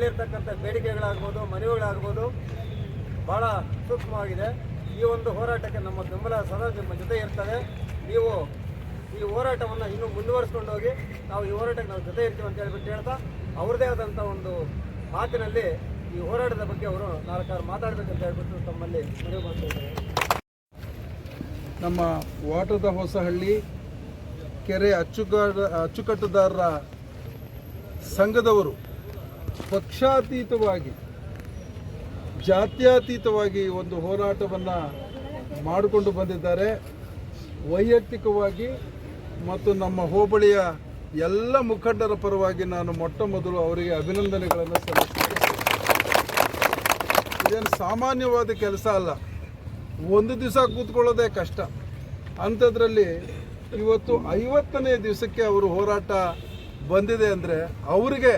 ನೀವು ಕೇಳಿರ್ತಕ್ಕಂಥ ಬೇಡಿಕೆಗಳಾಗ್ಬೋದು, ಮನವಿಗಳಾಗ್ಬೋದು, ಬಹಳ ಸೂಕ್ಷ್ಮವಾಗಿದೆ. ಈ ಒಂದು ಹೋರಾಟಕ್ಕೆ ನಮ್ಮ ಬೆಂಬಲ ಸದಾ ನಿಮ್ಮ ಜೊತೆ ಇರ್ತದೆ. ನೀವು ಈ ಹೋರಾಟವನ್ನು ಇನ್ನೂ ಮುಂದುವರಿಸ್ಕೊಂಡು ಹೋಗಿ, ನಾವು ಈ ಹೋರಾಟಕ್ಕೆ ನಾವು ಜೊತೆ ಇರ್ತೀವಿ ಅಂತ ಹೇಳ್ಬಿಟ್ಟು ಹೇಳ್ತಾ, ಅವ್ರದ್ದೇ ಆದಂಥ ಒಂದು ಮಾತಿನಲ್ಲಿ ಈ ಹೋರಾಟದ ಬಗ್ಗೆ ಅವರು ನಾಲ್ಕಾರು ಮಾತಾಡಬೇಕಂತ ಹೇಳ್ಬಿಟ್ಟು ತಮ್ಮಲ್ಲಿ ಮನವಿ ಮಾಡ್ತಾ ನಮ್ಮ ವಾಟದ ಹೊಸಹಳ್ಳಿ ಕೆರೆ ಅಚ್ಚುಕ ಅಚ್ಚುಕಟ್ಟುದಾರರ ಸಂಘದವರು ಪಕ್ಷಾತೀತವಾಗಿ, ಜಾತ್ಯತೀತವಾಗಿ ಒಂದು ಹೋರಾಟವನ್ನು ಮಾಡಿಕೊಂಡು ಬಂದಿದ್ದಾರೆ. ವೈಯಕ್ತಿಕವಾಗಿ ಮತ್ತು ನಮ್ಮ ಹೋಬಳಿಯ ಎಲ್ಲ ಮುಖಂಡರ ಪರವಾಗಿ ನಾನು ಮೊಟ್ಟ ಮೊದಲು ಅವರಿಗೆ ಅಭಿನಂದನೆಗಳನ್ನು ಸಲ್ಲಿಸ್ತೇನೆ. ಇದೇನು ಸಾಮಾನ್ಯವಾದ ಕೆಲಸ ಅಲ್ಲ. ಒಂದು ದಿವಸ ಕೂತ್ಕೊಳ್ಳೋದೇ ಕಷ್ಟ. ಅಂಥದ್ರಲ್ಲಿ ಇವತ್ತು ಐವತ್ತನೇ ದಿವಸಕ್ಕೆ ಅವರು ಹೋರಾಟ ಬಂದಿದೆ ಅಂದರೆ ಅವರಿಗೆ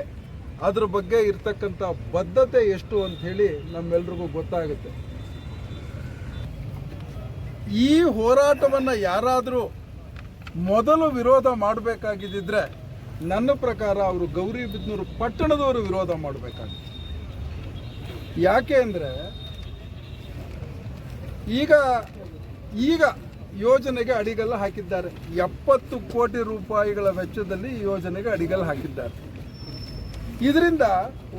ಅದ್ರ ಬಗ್ಗೆ ಇರ್ತಕ್ಕಂಥ ಬದ್ಧತೆ ಎಷ್ಟು ಅಂತ ಹೇಳಿ ನಮ್ಮೆಲ್ರಿಗೂ ಗೊತ್ತಾಗುತ್ತೆ. ಈ ಹೋರಾಟವನ್ನು ಯಾರಾದರೂ ಮೊದಲು ವಿರೋಧ ಮಾಡಬೇಕಾಗಿದ್ದಿದ್ರೆ ನನ್ನ ಪ್ರಕಾರ ಅವರು ಗೌರಿಬಿದನೂರು ಪಟ್ಟಣದವರು ವಿರೋಧ ಮಾಡಬೇಕಾಗಿತ್ತು. ಯಾಕೆ ಅಂದರೆ ಈಗ ಈಗ ಯೋಜನೆಗೆ ಅಡಿಗಲ್ಲ ಹಾಕಿದ್ದಾರೆ. ಎಪ್ಪತ್ತು ಕೋಟಿ ರೂಪಾಯಿಗಳ ವೆಚ್ಚದಲ್ಲಿ ಯೋಜನೆಗೆ ಅಡಿಗಲ್ಲ ಹಾಕಿದ್ದಾರೆ. ಇದರಿಂದ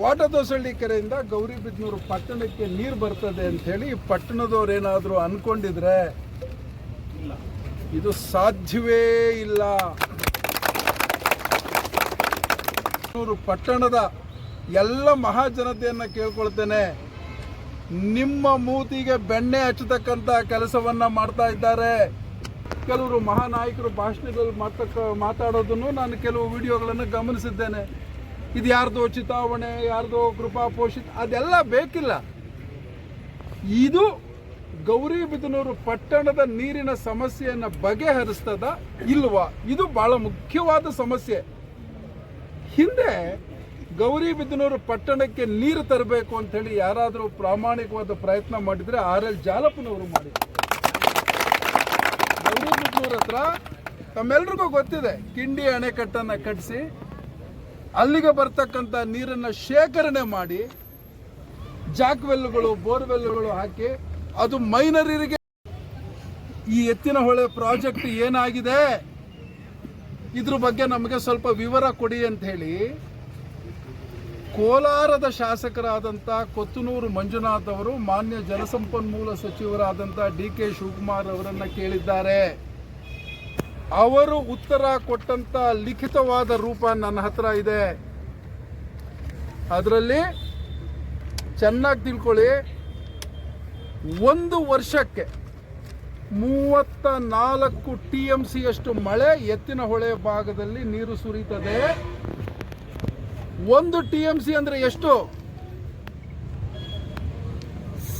ವಾಟದೋಸಳ್ಳಿ ಕೆರೆಯಿಂದ ಗೌರಿಬಿದನೂರು ಪಟ್ಟಣಕ್ಕೆ ನೀರು ಬರ್ತದೆ ಅಂತ ಹೇಳಿ ಪಟ್ಟಣದವ್ರು ಏನಾದರೂ ಅನ್ಕೊಂಡಿದ್ರೆ ಇದು ಸಾಧ್ಯವೇ ಇಲ್ಲ. ಪಟ್ಟಣದ ಎಲ್ಲ ಮಹಾಜನತೆಯನ್ನ ಕೇಳ್ಕೊಳ್ತೇನೆ. ನಿಮ್ಮ ಮೂತಿಗೆ ಬೆಣ್ಣೆ ಹಚ್ಚತಕ್ಕಂತ ಕೆಲಸವನ್ನ ಮಾಡ್ತಾ ಇದ್ದಾರೆ. ಕೆಲವರು ಮಹಾನಾಯಕರು ಭಾಷಣಗಳು ಮಾತಕ್ಕ ಮಾತಾಡೋದನ್ನು ನಾನು ಕೆಲವು ವಿಡಿಯೋಗಳನ್ನು ಗಮನಿಸಿದ್ದೇನೆ. ಇದು ಯಾರ್ದೋ ಚಿತಾವಣೆ, ಯಾರ್ದೋ ಕೃಪಾ ಪೋಷಿತ, ಅದೆಲ್ಲ ಬೇಕಿಲ್ಲ. ಇದು ಗೌರಿಬಿದನೂರು ಪಟ್ಟಣದ ನೀರಿನ ಸಮಸ್ಯೆಯನ್ನು ಬಗೆಹರಿಸ್ತದ ಇಲ್ವಾ? ಇದು ಬಹಳ ಮುಖ್ಯವಾದ ಸಮಸ್ಯೆ. ಹಿಂದೆ ಗೌರಿಬಿದನೂರು ಪಟ್ಟಣಕ್ಕೆ ನೀರು ತರಬೇಕು ಅಂತ ಹೇಳಿ ಯಾರಾದರೂ ಪ್ರಾಮಾಣಿಕವಾದ ಪ್ರಯತ್ನ ಮಾಡಿದ್ರೆ ಆರ್ ಎಲ್ ಜಾಲಪ್ಪನವರು ಮಾಡಿದ್ರು. ಗೌರಿಬಿದನೂರ ಹತ್ರ ತಮ್ಮೆಲ್ರಿಗೂ ಗೊತ್ತಿದೆ, ಕಿಂಡಿ ಅಣೆಕಟ್ಟನ್ನು ಕಟ್ಟಿಸಿ ಅಲ್ಲಿಗೆ ಬರ್ತಕ್ಕಂಥ ನೀರನ್ನು ಶೇಖರಣೆ ಮಾಡಿ ಜಾಕ್ವೆಲ್ಗಳು, ಬೋರ್ವೆಲ್ಗಳು ಹಾಕಿ ಅದು ಮೈನರಿಗೆ ಈ ಎತ್ತಿನ ಹೊಳೆ ಪ್ರಾಜೆಕ್ಟ್ ಏನಾಗಿದೆ? ಇದ್ರ ಬಗ್ಗೆ ನಮಗೆ ಸ್ವಲ್ಪ ವಿವರ ಕೊಡಿ ಅಂತ ಹೇಳಿ ಕೋಲಾರದ ಶಾಸಕರಾದಂಥ ಕೊತ್ತನೂರು ಮಂಜುನಾಥ್ ಅವರು ಮಾನ್ಯ ಜಲಸಂಪನ್ಮೂಲ ಸಚಿವರಾದಂಥ ಡಿ ಕೆ ಶಿವಕುಮಾರ್ ಅವರನ್ನು ಕೇಳಿದ್ದಾರೆ. ಅವರು ಉತ್ತರ ಕೊಟ್ಟಂತ ಲಿಖಿತವಾದ ರೂಪ ನನ್ನ ಹತ್ರ ಇದೆ. ಅದರಲ್ಲಿ ಚೆನ್ನಾಗಿ ತಿಳ್ಕೊಳ್ಳಿ. ಒಂದು ವರ್ಷಕ್ಕೆ ಮೂವತ್ತ ನಾಲ್ಕು ಟಿ ಎಂ ಸಿಯಷ್ಟು ಮಳೆ ಎತ್ತಿನ ಹೊಳೆ ಭಾಗದಲ್ಲಿ ನೀರು ಸುರಿತದೆ. ಒಂದು ಟಿ ಎಂ ಸಿ ಅಂದ್ರೆ ಎಷ್ಟು?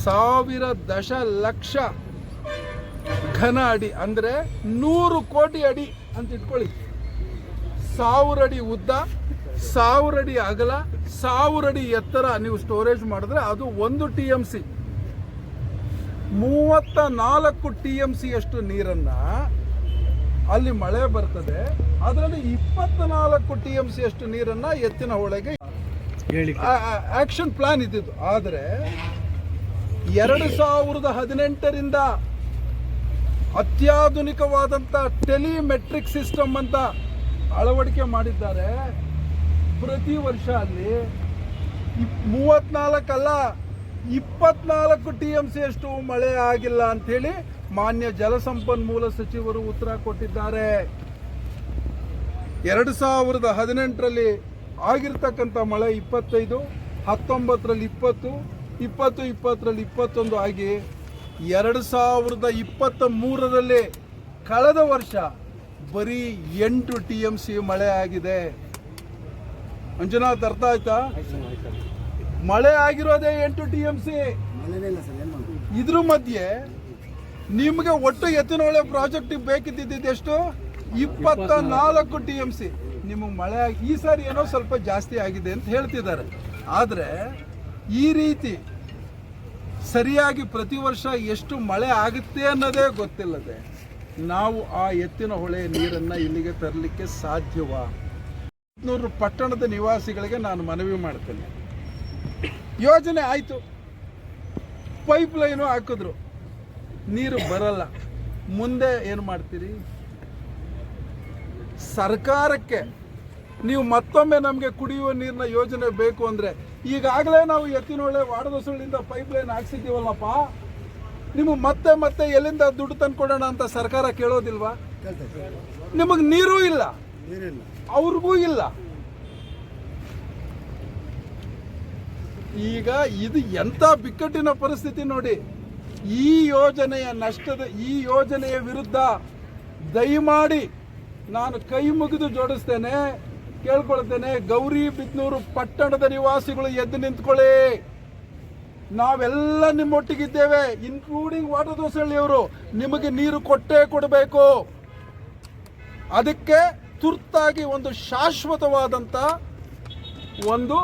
ಸಾವಿರ ದಶಲಕ್ಷ. ಘನ ಅಡಿ ಅಂದ್ರೆ ನೂರು ಕೋಟಿ ಅಡಿ ಅಂತ ಇಟ್ಕೊಳ್ಳಿ. ಸಾವಿರ ಅಡಿ ಉದ್ದ ಸಾವಿರ ಅಡಿ ಅಗಲ ಸಾವಿರ ಅಡಿ ಎತ್ತರ ನೀವು ಸ್ಟೋರೇಜ್ ಮಾಡಿದ್ರೆ ಅದು ಒಂದು ಟಿ ಎಂ ಸಿ ಮೂವತ್ತ ನಾಲ್ಕು ಟಿ ಎಂ ಸಿ ಅಷ್ಟು ನೀರನ್ನ ಅಲ್ಲಿ ಮಳೆ ಬರ್ತದೆ. ಅದರಲ್ಲಿ ಇಪ್ಪತ್ತ ನಾಲ್ಕು ಟಿ ಎಂ ಸಿ ಅಷ್ಟು ನೀರನ್ನ ಎತ್ತಿನ ಹೊಳೆಗೆ ಆಕ್ಷನ್ ಪ್ಲಾನ್ ಇದ್ದಿದ್ದು. ಆದರೆ ಎರಡು ಸಾವಿರದ ಹದಿನೆಂಟರಿಂದ ಅತ್ಯಾಧುನಿಕವಾದಂಥ ಟೆಲಿಮೆಟ್ರಿಕ್ ಸಿಸ್ಟಮ್ ಅಂತ ಅಳವಡಿಕೆ ಮಾಡಿದ್ದಾರೆ. ಪ್ರತಿ ವರ್ಷ ಅಲ್ಲಿ ಮೂವತ್ನಾಲ್ಕಲ್ಲ, ಇಪ್ಪತ್ನಾಲ್ಕು ಟಿ ಎಂ ಸಿ ಅಷ್ಟು ಮಳೆ ಆಗಿಲ್ಲ ಅಂಥೇಳಿ ಮಾನ್ಯ ಜಲಸಂಪನ್ಮೂಲ ಸಚಿವರು ಉತ್ತರ ಕೊಟ್ಟಿದ್ದಾರೆ. ಎರಡು ಸಾವಿರದ ಹದಿನೆಂಟರಲ್ಲಿ ಆಗಿರ್ತಕ್ಕಂಥ ಮಳೆ ಇಪ್ಪತ್ತೈದು, ಹತ್ತೊಂಬತ್ತರಲ್ಲಿ ಇಪ್ಪತ್ತು ಇಪ್ಪತ್ತು, ಇಪ್ಪತ್ತರಲ್ಲಿ ಇಪ್ಪತ್ತೊಂದು ಆಗಿ ಎರಡು ಸಾವಿರದ ಇಪ್ಪತ್ತ ಮೂರರಲ್ಲಿ ಕಳೆದ ವರ್ಷ ಬರೀ ಎಂಟು ಟಿ ಎಂ ಸಿ ಮಳೆ ಆಗಿದೆ. ಮಂಜುನಾಥ್ ಅರ್ಥ ಆಯ್ತಾ? ಮಳೆ ಆಗಿರೋದೇ ಎಂಟು ಟಿ ಎಂ ಸಿ. ಇದ್ರ ಮಧ್ಯೆ ನಿಮಗೆ ಒಟ್ಟು ಎತ್ತಿನೊಳೆ ಪ್ರಾಜೆಕ್ಟ್ ಬೇಕಿದ್ದಿದ್ದು ಎಷ್ಟು? ಇಪ್ಪತ್ತ ನಾಲ್ಕು ಟಿ ಎಂ ಸಿ. ನಿಮಗೆ ಮಳೆ ಈ ಸಾರಿ ಏನೋ ಸ್ವಲ್ಪ ಜಾಸ್ತಿ ಆಗಿದೆ ಅಂತ ಹೇಳ್ತಿದ್ದಾರೆ. ಆದರೆ ಈ ರೀತಿ ಸರಿಯಾಗಿ ಪ್ರತಿ ವರ್ಷ ಎಷ್ಟು ಮಳೆ ಆಗುತ್ತೆ ಅನ್ನೋದೇ ಗೊತ್ತಿಲ್ಲದೆ ನಾವು ಆ ಎತ್ತಿನ ಹೊಳೆ ನೀರನ್ನು ಇಲ್ಲಿಗೆ ತರಲಿಕ್ಕೆ ಸಾಧ್ಯವಾ? ನೂರು ಪಟ್ಟಣದ ನಿವಾಸಿಗಳಿಗೆ ನಾನು ಮನವಿ ಮಾಡ್ತೇನೆ. ಯೋಜನೆ ಆಯಿತು. ಪೈಪ್ ಲೈನು ಹಾಕಿದ್ರು. ನೀರು ಬರಲ್ಲ. ಮುಂದೆ ಏನು ಮಾಡ್ತೀರಿ? ಸರ್ಕಾರಕ್ಕೆ ನೀವು ಮತ್ತೊಮ್ಮೆ ನಮಗೆ ಕುಡಿಯುವ ನೀರಿನ ಯೋಜನೆ ಬೇಕು ಅಂದರೆ ಈಗಾಗಲೇ ನಾವು ಎತ್ತಿನೊಳೆ ವಾಡದೊಸಳಿಂದ ಪೈಪ್ ಲೈನ್ ಹಾಕ್ಸಿದ್ದೀವಲ್ಲಪ್ಪ. ನಿಮಗೆ ಮತ್ತೆ ಮತ್ತೆ ಎಲ್ಲಿಂದ ದುಡ್ಡು ತಂದ್ಕೊಡೋಣ ಅಂತ ಸರ್ಕಾರ ಕೇಳೋದಿಲ್ವಾ? ನಿಮಗೆ ನೀರು ಇಲ್ಲ. ಅವ್ರಿಗೂ ಇಲ್ಲ. ಈಗ ಇದು ಎಂಥ ಬಿಕ್ಕಟ್ಟಿನ ಪರಿಸ್ಥಿತಿ ನೋಡಿ. ಈ ಯೋಜನೆಯ ನಷ್ಟದ ಈ ಯೋಜನೆಯ ವಿರುದ್ಧ ದಯಮಾಡಿ ನಾನು ಕೈ ಮುಗಿದು ಜೋಡಿಸ್ತೇನೆ. ಕೇಳ್ಕೊಳ್ತೇನೆ, ಗೌರಿ ಬಿದ್ನೂರು ಪಟ್ಟಣದ ನಿವಾಸಿಗಳು ಎದ್ದು ನಿಂತ್ಕೊಳ್ಳಿ. ನಾವೆಲ್ಲ ನಿಮ್ಮೊಟ್ಟಿಗಿದ್ದೇವೆ ಇನ್ಕ್ಲೂಡಿಂಗ್ ವಾಟರ್ ದೋಸಳ್ಳಿಯವರು ನಿಮಗೆ ನೀರು ಕೊಟ್ಟೇ ಕೊಡಬೇಕು. ಅದಕ್ಕೆ ತುರ್ತಾಗಿ ಒಂದು ಶಾಶ್ವತವಾದಂಥ ಒಂದು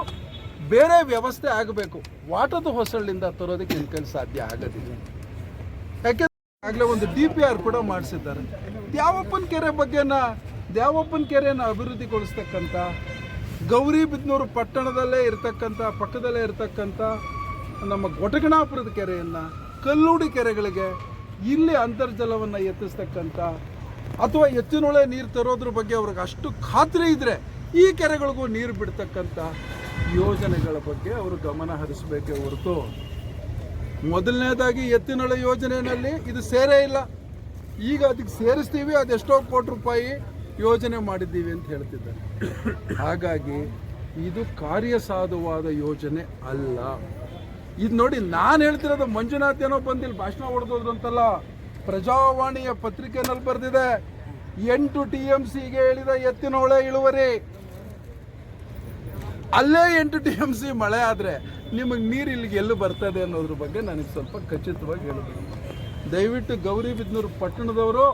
ಬೇರೆ ವ್ಯವಸ್ಥೆ ಆಗಬೇಕು. ವಾಟದ ಹೊಸಳ್ಳಿಂದ ತರೋದಕ್ಕೆ ಇನ್ ಕೈಲಿ ಸಾಧ್ಯ ಆಗೋದಿಲ್ಲ. ಯಾಕೆಂದ್ರೆ ಆಗಲೇ ಒಂದು ಡಿ ಪಿ ಆರ್ ಕೂಡ ಮಾಡಿಸಿದ್ದಾರೆ. ದ್ಯಾವಪ್ಪನ ಕೆರೆ ಬಗ್ಗೆನ ದ್ಯಾವಪ್ಪನ ಕೆರೆಯನ್ನು ಅಭಿವೃದ್ಧಿಗೊಳಿಸ್ತಕ್ಕಂಥ, ಗೌರಿ ಬಿದ್ನೂರು ಪಟ್ಟಣದಲ್ಲೇ ಇರತಕ್ಕಂಥ, ಪಕ್ಕದಲ್ಲೇ ಇರತಕ್ಕಂಥ ನಮ್ಮ ಗೊಟಗಣಾಪುರದ ಕೆರೆಯನ್ನು, ಕಲ್ಲೂಡಿ ಕೆರೆಗಳಿಗೆ ಇಲ್ಲಿ ಅಂತರ್ಜಲವನ್ನು ಎತ್ತಿಸ್ತಕ್ಕಂಥ ಅಥವಾ ಎತ್ತಿನೊಳೆ ನೀರು ತರೋದ್ರ ಬಗ್ಗೆ ಅವ್ರಿಗೆ ಅಷ್ಟು ಖಾತ್ರಿ ಇದ್ದರೆ ಈ ಕೆರೆಗಳಿಗೂ ನೀರು ಬಿಡ್ತಕ್ಕಂಥ ಯೋಜನೆಗಳ ಬಗ್ಗೆ ಅವರು ಗಮನ ಹರಿಸಬೇಕೇ ಹೊರತು. ಮೊದಲನೇದಾಗಿ ಎತ್ತಿನೊಳೆ ಯೋಜನೆಯಲ್ಲಿ ಇದು ಸೇರೇ ಇಲ್ಲ. ಈಗ ಅದಕ್ಕೆ ಸೇರಿಸ್ತೀವಿ, ಅದೆಷ್ಟೋ ಕೋಟಿ ರೂಪಾಯಿ ಯೋಜನೆ ಮಾಡಿದ್ದೀವಿ ಅಂತ ಹೇಳ್ತಿದ್ದಾರೆ. ಹಾಗಾಗಿ ಇದು ಕಾರ್ಯಸಾಧುವಾದ ಯೋಜನೆ ಅಲ್ಲ. ಇದು ನೋಡಿ ನಾನು ಹೇಳ್ತಿರೋದು ಮಂಜುನಾಥ್ ಏನೋ ಬಂದಿಲ್ಲ, ಭಾಷಣ ಹೊಡೆದೋದ್ರು ಅಂತಲ್ಲ. ಪ್ರಜಾವಾಣಿಯ ಪತ್ರಿಕೆನಲ್ಲಿ ಬರೆದಿದೆ, ಎಂಟು ಟಿ ಎಂ ಸಿಗೆ ಹೇಳಿದ ಎತ್ತಿನೊಳೆ ಇಳುವರಿ. ಅಲ್ಲೇ ಎಂಟು ಟಿ ಎಂ ಸಿ ಮಳೆ ಆದರೆ ನಿಮಗೆ ನೀರು ಇಲ್ಲಿಗೆ ಎಲ್ಲಿ ಬರ್ತದೆ ಅನ್ನೋದ್ರ ಬಗ್ಗೆ ನನಗೆ ಸ್ವಲ್ಪ ಖಚಿತವಾಗಿ ಹೇಳಬೇಕು. ದಯವಿಟ್ಟು ಗೌರಿಬಿದನೂರು ಪಟ್ಟಣದವರು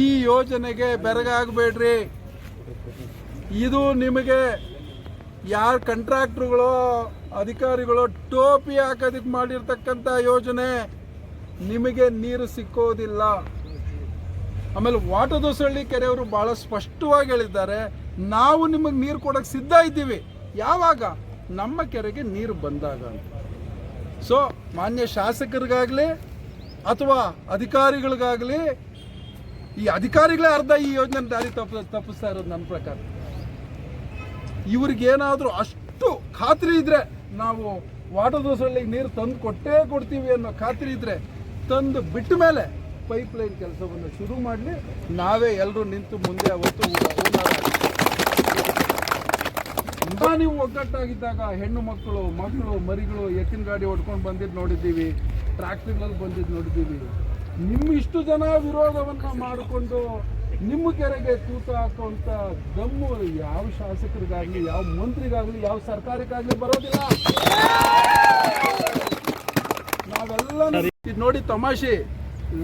ಈ ಯೋಜನೆಗೆ ಬೆರಗಾಗಬೇಡ್ರಿ ಇದು ನಿಮಗೆ ಯಾರು ಕಂಟ್ರಾಕ್ಟ್ರುಗಳು ಅಧಿಕಾರಿಗಳು ಟೋಪಿ ಹಾಕೋದಕ್ಕೆ ಮಾಡಿರ್ತಕ್ಕಂಥ ಯೋಜನೆ. ನಿಮಗೆ ನೀರು ಸಿಕ್ಕೋದಿಲ್ಲ. ಆಮೇಲೆ ವಾಟದೊಸಳ್ಳಿ ಕೆರೆಯವರು ಬಹಳ ಸ್ಪಷ್ಟವಾಗಿ ಹೇಳಿದ್ದಾರೆ, ನಾವು ನಿಮಗೆ ನೀರು ಕೊಡೋಕೆ ಸಿದ್ಧ ಇದ್ದೀವಿ. ಯಾವಾಗ? ನಮ್ಮ ಕೆರೆಗೆ ನೀರು ಬಂದಾಗ ಸೊ ಮಾನ್ಯ ಶಾಸಕರಿಗಾಗಲಿ ಅಥವಾ ಅಧಿಕಾರಿಗಳಿಗಾಗಲಿ ಈ ಅಧಿಕಾರಿಗಳೇ ಅರ್ಧ ಈ ಯೋಜನೆ ದಾರಿ ತಪ್ಪ, ತಪ್ಪಿಸ್ತಾ ಇರೋದು ನನ್ನ ಪ್ರಕಾರ. ಇವ್ರಿಗೇನಾದರೂ ಅಷ್ಟು ಖಾತ್ರಿ ಇದ್ರೆ ನಾವು ವಾಟರ್ ದೋಸಲ್ಲಿ ನೀರು ತಂದು ಕೊಟ್ಟೇ ಕೊಡ್ತೀವಿ ಅನ್ನೋ ಖಾತ್ರಿ ಇದ್ರೆ ತಂದು ಬಿಟ್ಟ ಮೇಲೆ ಪೈಪ್ ಲೈನ್ ಕೆಲಸವನ್ನು ಶುರು ಮಾಡಲಿ. ನಾವೇ ಎಲ್ಲರೂ ನಿಂತು ಮುಂದೆ ಅವತ್ತು ನೀವು ಒಗ್ಗಟ್ಟಾಗಿದ್ದಾಗ ಹೆಣ್ಣು ಮಕ್ಕಳು ಮಕ್ಕಳು ಮರಿಗಳು ಎತ್ತಿನ ಗಾಡಿ ಹೊಡ್ಕೊಂಡು ಬಂದಿದ್ದು ನೋಡಿದ್ದೀವಿ ಟ್ರ್ಯಾಕ್ಟರ್ಗಳಲ್ಲಿ ಬಂದಿದ್ದು ನೋಡಿದ್ದೀವಿ. ನಿಮ್ಮ ಇಷ್ಟು ಜನ ವಿರೋಧವನ್ನು ಮಾಡಿಕೊಂಡು ನಿಮ್ಮ ಕೆರೆಗೆ ತೂತ ಹಾಕುವಂತ ದಮ್ಮು ಯಾವ ಶಾಸಕರಿಗಾಗಲಿ ಯಾವ ಮಂತ್ರಿಗಾಗಲಿ ಯಾವ ಸರ್ಕಾರಕ್ಕಾಗ್ಲಿ ಬರೋದಿಲ್ಲ. ನಾವೆಲ್ಲ ನೋಡಿ ತಮಾಷೆ.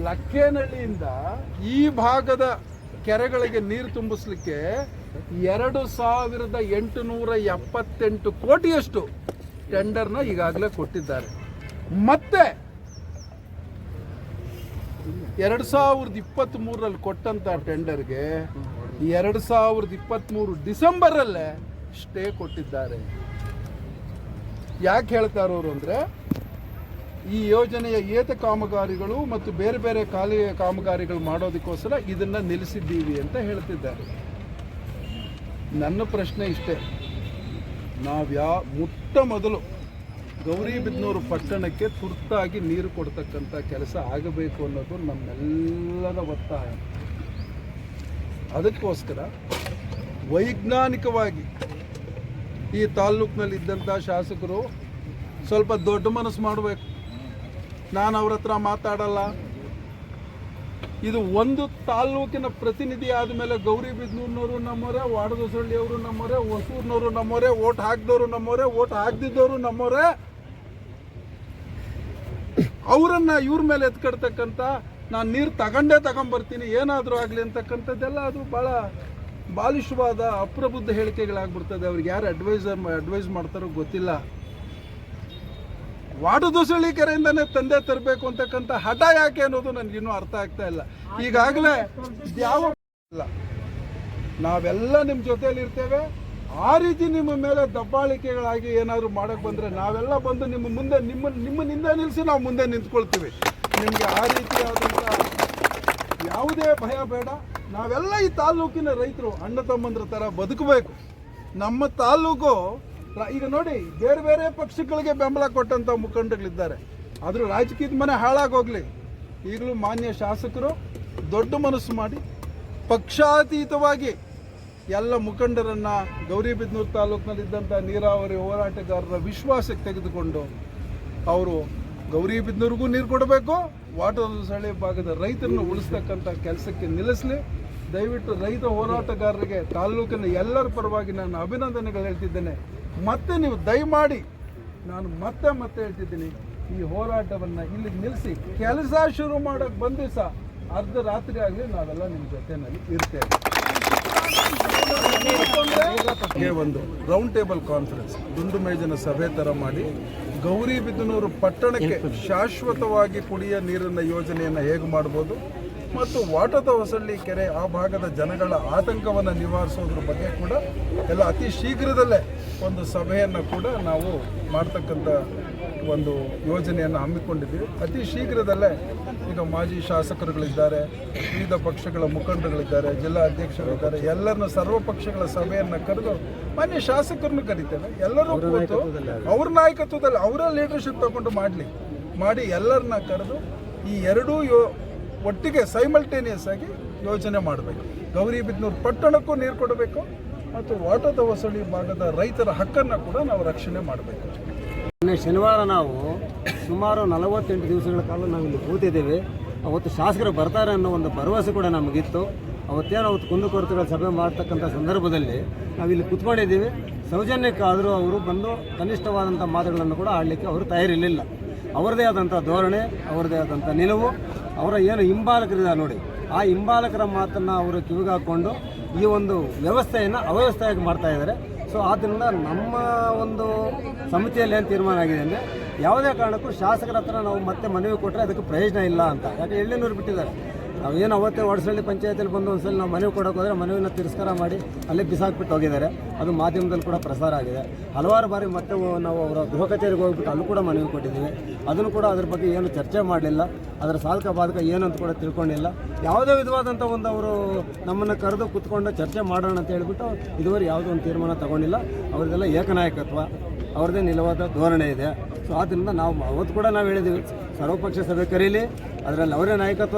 ಲಕ್ಕೇನಹಳ್ಳಿಯಿಂದ ಈ ಭಾಗದ ಕೆರೆಗಳಿಗೆ ನೀರು ತುಂಬಿಸ್ಲಿಕ್ಕೆ ಎರಡು ಸಾವಿರದ ಎಂಟುನೂರ ಎಪ್ಪತ್ತೆಂಟು ಕೋಟಿಯಷ್ಟು ಟೆಂಡರ್ನ ಈಗಾಗಲೇ ಕೊಟ್ಟಿದ್ದಾರೆ. ಮತ್ತೆ ಎರಡು ಸಾವಿರದ ಇಪ್ಪತ್ತ್ ಮೂರರಲ್ಲಿ ಕೊಟ್ಟಂತ ಟೆಂಡರ್ಗೆ ಎರಡು ಸಾವಿರದ ಇಪ್ಪತ್ತ್ಮೂರು ಡಿಸೆಂಬರಲ್ಲೇ ಸ್ಟೇ ಕೊಟ್ಟಿದ್ದಾರೆ. ಯಾಕೆ ಹೇಳ್ತಾ ಇರೋರು ಅಂದರೆ, ಈ ಯೋಜನೆಯ ಏತ ಕಾಮಗಾರಿಗಳು ಮತ್ತು ಬೇರೆ ಬೇರೆ ಖಾಲಿ ಕಾಮಗಾರಿಗಳು ಮಾಡೋದಕ್ಕೋಸ್ಕರ ಇದನ್ನು ನಿಲ್ಲಿಸಿದ್ದೀವಿ ಅಂತ ಹೇಳ್ತಿದ್ದಾರೆ. ನನ್ನ ಪ್ರಶ್ನೆ ಇಷ್ಟೇ. ನಾವ್ಯಾ, ಮೊಟ್ಟ ಮೊದಲು ಗೌರಿಬಿದನೂರು ಪಟ್ಟಣಕ್ಕೆ ತುರ್ತಾಗಿ ನೀರು ಕೊಡ್ತಕ್ಕಂಥ ಕೆಲಸ ಆಗಬೇಕು ಅನ್ನೋದು ನಮ್ಮೆಲ್ಲರ ಒತ್ತಾಯ. ಅದಕ್ಕೋಸ್ಕರ ವೈಜ್ಞಾನಿಕವಾಗಿ ಈ ತಾಲ್ಲೂಕಿನಲ್ಲಿ ಇದ್ದಂಥ ಶಾಸಕರು ಸ್ವಲ್ಪ ದೊಡ್ಡ ಮನಸ್ಸು ಮಾಡಬೇಕು. ನಾನು ಅವ್ರ ಹತ್ರ ಮಾತಾಡಲ್ಲ. ಇದು ಒಂದು ತಾಲ್ಲೂಕಿನ ಪ್ರತಿನಿಧಿ ಆದಮೇಲೆ ಗೌರಿಬಿದನೂರಿನವರು ನಮ್ಮವರೇ ವಾಡದಸಳ್ಳಿಯವರು ನಮ್ಮವರೇ ಹೊಸೂರಿನವರು ನಮ್ಮವರೇ ಓಟ್ ಹಾಕಿದವರು ನಮ್ಮವರೇ ಓಟ್ ಹಾಕ್ದಿದ್ದವರು ನಮ್ಮವರೇ ಅವರನ್ನ ಇವ್ರ ಮೇಲೆ ಎತ್ಕಡ್ತಕ್ಕಂಥ ನಾನು ನೀರು ತಗೊಂಡೇ ತಗೊಂಬರ್ತೀನಿ, ಏನಾದರೂ ಆಗಲಿ ಅಂತಕ್ಕಂಥದ್ದೆಲ್ಲ ಅದು ಭಾಳ ಬಾಲಿಶವಾದ ಅಪ್ರಬುದ್ಧ ಹೇಳಿಕೆಗಳಾಗ್ಬಿಡ್ತದೆ. ಅವ್ರಿಗೆ ಯಾರು ಅಡ್ವೈಸರ್ ಅಡ್ವೈಸ್ ಮಾಡ್ತಾರೋ ಗೊತ್ತಿಲ್ಲ. ವಾಟದೊಸಳಿ ಕೆರೆಯಿಂದನೇ ತಂದೆ ತರಬೇಕು ಅಂತಕ್ಕಂಥ ಹಠ ಯಾಕೆ ಅನ್ನೋದು ನನಗಿನ್ನೂ ಅರ್ಥ ಆಗ್ತಾ ಇಲ್ಲ. ಈಗಾಗಲೇ ಯಾವ ಇಲ್ಲ. ನಾವೆಲ್ಲ ನಿಮ್ಮ ಜೊತೆಯಲ್ಲಿ ಇರ್ತೇವೆ. ಆ ರೀತಿ ನಿಮ್ಮ ಮೇಲೆ ದಬ್ಬಾಳಿಕೆಗಳಾಗಿ ಏನಾದರೂ ಮಾಡಕ್ಕೆ ಬಂದರೆ ನಾವೆಲ್ಲ ಬಂದು ನಿಮ್ಮ ಮುಂದೆ ನಿಮ್ಮ ನಿಮ್ಮನಿಂದ ನಿಲ್ಲಿಸಿ ನಾವು ಮುಂದೆ ನಿಂತ್ಕೊಳ್ತೀವಿ. ನಿಮಗೆ ಆ ರೀತಿಯಾದಂಥ ಯಾವುದೇ ಭಯ ಬೇಡ. ನಾವೆಲ್ಲ ಈ ತಾಲ್ಲೂಕಿನ ರೈತರು ಅಣ್ಣ ತಮ್ಮಂದ್ರ ಥರ ಬದುಕಬೇಕು. ನಮ್ಮ ತಾಲ್ಲೂಕು ಈಗ ನೋಡಿ, ಬೇರೆ ಬೇರೆ ಪಕ್ಷಗಳಿಗೆ ಬೆಂಬಲ ಕೊಟ್ಟಂಥ ಮುಖಂಡಗಳಿದ್ದಾರೆ ಆದರೂ ರಾಜಕೀಯದ ಮನೆ ಹಾಳಾಗೋಗ್ಲಿ. ಈಗಲೂ ಮಾನ್ಯ ಶಾಸಕರು ದೊಡ್ಡ ಮನಸ್ಸು ಮಾಡಿ, ಪಕ್ಷಾತೀತವಾಗಿ ಎಲ್ಲ ಮುಖಂಡರನ್ನ ಗೌರಿಬಿದನೂರು ತಾಲೂಕಿನಲ್ಲಿದ್ದಂಥ ನೀರಾವರಿ ಹೋರಾಟಗಾರರ ವಿಶ್ವಾಸಕ್ಕೆ ತೆಗೆದುಕೊಂಡು ಅವರು ಗೌರಿಬಿದನೂರಿಗೂ ನೀರು ಕೊಡಬೇಕು, ವಾಟರ್ ಸಳಿ ಭಾಗದ ರೈತರನ್ನು ಉಳಿಸ್ತಕ್ಕಂಥ ಕೆಲಸಕ್ಕೆ ನಿಲ್ಲಿಸಲಿ. ದಯವಿಟ್ಟು ರೈತ ಹೋರಾಟಗಾರರಿಗೆ ತಾಲ್ಲೂಕಿನ ಎಲ್ಲರ ಪರವಾಗಿ ನಾನು ಅಭಿನಂದನೆಗಳು ಹೇಳ್ತಿದ್ದೇನೆ. ಮತ್ತೆ ನೀವು ದಯಮಾಡಿ ನಾನು ಮತ್ತೆ ಮತ್ತೆ ಹೇಳ್ತಿದ್ದೀನಿ ಈ ಹೋರಾಟವನ್ನು ಇಲ್ಲಿ ನಿಲ್ಲಿಸಿ. ಕೆಲಸ ಶುರು ಮಾಡೋಕ್ಕೆ ಬಂದು ಸಹ ಅರ್ಧ ರಾತ್ರಿ ಆಗಲಿ ನಾವೆಲ್ಲ ನಿಮ್ಮ ಜೊತೆಯಲ್ಲಿ ಇರ್ತೇವೆ. ಒಂದು ರೌಂಡ್ ಟೇಬಲ್ ಕಾನ್ಫರೆನ್ಸ್ ದುಂಡು ಮೇಜಿನ ಸಭೆ ತರ ಮಾಡಿ ಗೌರಿಬಿದನೂರು ಪಟ್ಟಣಕ್ಕೆ ಶಾಶ್ವತವಾಗಿ ಕುಡಿಯ ನೀರಿನ ಯೋಜನೆಯನ್ನು ಹೇಗೆ ಮಾಡ್ಬೋದು? ಮತ್ತು ವಾಟದ ಹೊಸಳ್ಳಿ ಕೆರೆ ಆ ಭಾಗದ ಜನಗಳ ಆತಂಕವನ್ನು ನಿವಾರಿಸೋದ್ರ ಬಗ್ಗೆ ಕೂಡ ಎಲ್ಲ ಅತಿ ಶೀಘ್ರದಲ್ಲೇ ಒಂದು ಸಭೆಯನ್ನು ಕೂಡ ನಾವು ಮಾಡ್ತಕ್ಕಂಥ ಒಂದು ಯೋಜನೆಯನ್ನು ಹಮ್ಮಿಕೊಂಡಿದ್ದೀವಿ. ಅತಿ ಶೀಘ್ರದಲ್ಲೇ ಈಗ ಮಾಜಿ ಶಾಸಕರುಗಳಿದ್ದಾರೆ ವಿವಿಧ ಪಕ್ಷಗಳ ಮುಖಂಡರುಗಳಿದ್ದಾರೆ ಜಿಲ್ಲಾ ಅಧ್ಯಕ್ಷರಿದ್ದಾರೆ ಎಲ್ಲರನ್ನು ಸರ್ವ ಪಕ್ಷಗಳ ಸಭೆಯನ್ನು ಕರೆದು ಮಾನ್ಯ ಶಾಸಕರನ್ನು ಕರಿತೇವೆ. ಎಲ್ಲರೂ ಕೂತು ಅವ್ರ ನಾಯಕತ್ವದಲ್ಲಿ ಅವರ ಲೀಡರ್ಶಿಪ್ ತಗೊಂಡು ಮಾಡಲಿ. ಮಾಡಿ ಎಲ್ಲರನ್ನ ಕರೆದು ಈ ಎರಡೂ ಯೋ ಒಟ್ಟಿಗೆ ಸೈಮಲ್ಟೇನಿಯಸ್ ಆಗಿ ಯೋಜನೆ ಮಾಡಬೇಕು. ಗೌರಿಬಿದನೂರು ಪಟ್ಟಣಕ್ಕೂ ನೀರು ಕೊಡಬೇಕು ಮತ್ತು ವಾಟದ ಹೊಸಳಿ ಭಾಗದ ರೈತರ ಹಕ್ಕನ್ನು ಕೂಡ ನಾವು ರಕ್ಷಣೆ ಮಾಡಬೇಕು. ನಿನ್ನೆ ಶನಿವಾರ ನಾವು ಸುಮಾರು ನಲವತ್ತೆಂಟು ದಿವಸಗಳ ಕಾಲ ನಾವು ಇಲ್ಲಿ ಕೂತಿದ್ದೇವೆ. ಅವತ್ತು ಶಾಸಕರು ಬರ್ತಾರೆ ಅನ್ನೋ ಒಂದು ಭರವಸೆ ಕೂಡ ನಮಗಿತ್ತು. ಅವತ್ತೇನು ಅವತ್ತು ಕುಂದುಕೊರತೆಗಳ ಸಭೆ ಮಾಡ್ತಕ್ಕಂಥ ಸಂದರ್ಭದಲ್ಲಿ ನಾವಿಲ್ಲಿ ಕೂತ್ಕೊಂಡಿದ್ದೀವಿ. ಸೌಜನ್ಯಕ್ಕಾದರೂ ಅವರು ಬಂದು ಕನಿಷ್ಠವಾದಂಥ ಮಾತುಗಳನ್ನು ಕೂಡ ಆಡಲಿಕ್ಕೆ ಅವರು ತಯಾರಿರಲಿಲ್ಲ. ಅವರದೇ ಆದಂಥ ಧೋರಣೆ, ಅವರದೇ ಆದಂಥ ನಿಲುವು ಅವರ ಏನು ಹಿಂಬಾಲಕರಿದ್ದಾರೆ ನೋಡಿ. ಆ ಹಿಂಬಾಲಕರ ಮಾತನ್ನು ಅವರು ಕಿವಿಗಾಕೊಂಡು ಈ ಒಂದು ವ್ಯವಸ್ಥೆಯನ್ನು ಅವ್ಯವಸ್ಥೆಯಾಗಿ ಮಾಡ್ತಾ ಇದ್ದಾರೆ. ಸೊ ಆದ್ದರಿಂದ ನಮ್ಮ ಒಂದು ಸಮಿತಿಯಲ್ಲಿ ಏನು ತೀರ್ಮಾನ ಆಗಿದೆ ಅಂದರೆ, ಯಾವುದೇ ಕಾರಣಕ್ಕೂ ಶಾಸಕರ ಹತ್ರ ನಾವು ಮತ್ತೆ ಮನವಿ ಕೊಟ್ಟರೆ ಅದಕ್ಕೆ ಪ್ರಯೋಜನ ಇಲ್ಲ ಅಂತ. ಯಾಕೆ ಎಳ್ಳೆನೂರು ಬಿಟ್ಟಿದ್ದಾರೆ. ನಾವೇನು ಅವತ್ತೇ ಒಡಸಳ್ಳಿ ಪಂಚಾಯತಿಯಲ್ಲಿ ಬಂದು ಒಂದ್ಸಲ ನಾವು ಮನವಿ ಕೊಡೋಕೆ ಹೋದರೆ ಮನವಿನ ತಿರಸ್ಕಾರ ಮಾಡಿ ಅಲ್ಲೇ ಬಿಸಾಕ್ಬಿಟ್ಟು ಹೋಗಿದ್ದಾರೆ. ಅದು ಮಾಧ್ಯಮದಲ್ಲಿ ಕೂಡ ಪ್ರಸಾರ ಆಗಿದೆ. ಹಲವಾರು ಬಾರಿ ಮತ್ತೆ ನಾವು ಅವರ ಗೃಹ ಕಚೇರಿಗೆ ಹೋಗ್ಬಿಟ್ಟು ಅಲ್ಲೂ ಕೂಡ ಮನವಿ ಕೊಟ್ಟಿದ್ದೀವಿ. ಅದನ್ನು ಕೂಡ ಅದ್ರ ಬಗ್ಗೆ ಏನು ಚರ್ಚೆ ಮಾಡಲಿಲ್ಲ. ಅದರ ಸಾಧಕ ಬಾಧಕ ಏನು ಅಂತ ಕೂಡ ತಿಳ್ಕೊಂಡಿಲ್ಲ. ಯಾವುದೇ ವಿಧವಾದಂಥ ಒಂದು ಅವರು ನಮ್ಮನ್ನು ಕರೆದು ಕುತ್ಕೊಂಡು ಚರ್ಚೆ ಮಾಡೋಣ ಅಂತ ಹೇಳ್ಬಿಟ್ಟು ಇದುವರೆಗೆ ಯಾವುದೋ ಒಂದು ತೀರ್ಮಾನ ತಗೊಂಡಿಲ್ಲ. ಅವ್ರದ್ದೆಲ್ಲ ಏಕನಾಯಕತ್ವ ಅವ್ರದ್ದೇ ನಿಲವಾದ ಧೋರಣೆ ಇದೆ. ಸೊ ಆದ್ದರಿಂದ ನಾವು ಅವತ್ತು ಕೂಡ ನಾವು ಹೇಳಿದ್ದೀವಿ, ಸರ್ವಪಕ್ಷ ಸಭೆ ಕರೀಲಿ, ಅದರಲ್ಲಿ ಅವರೇ ನಾಯಕತ್ವ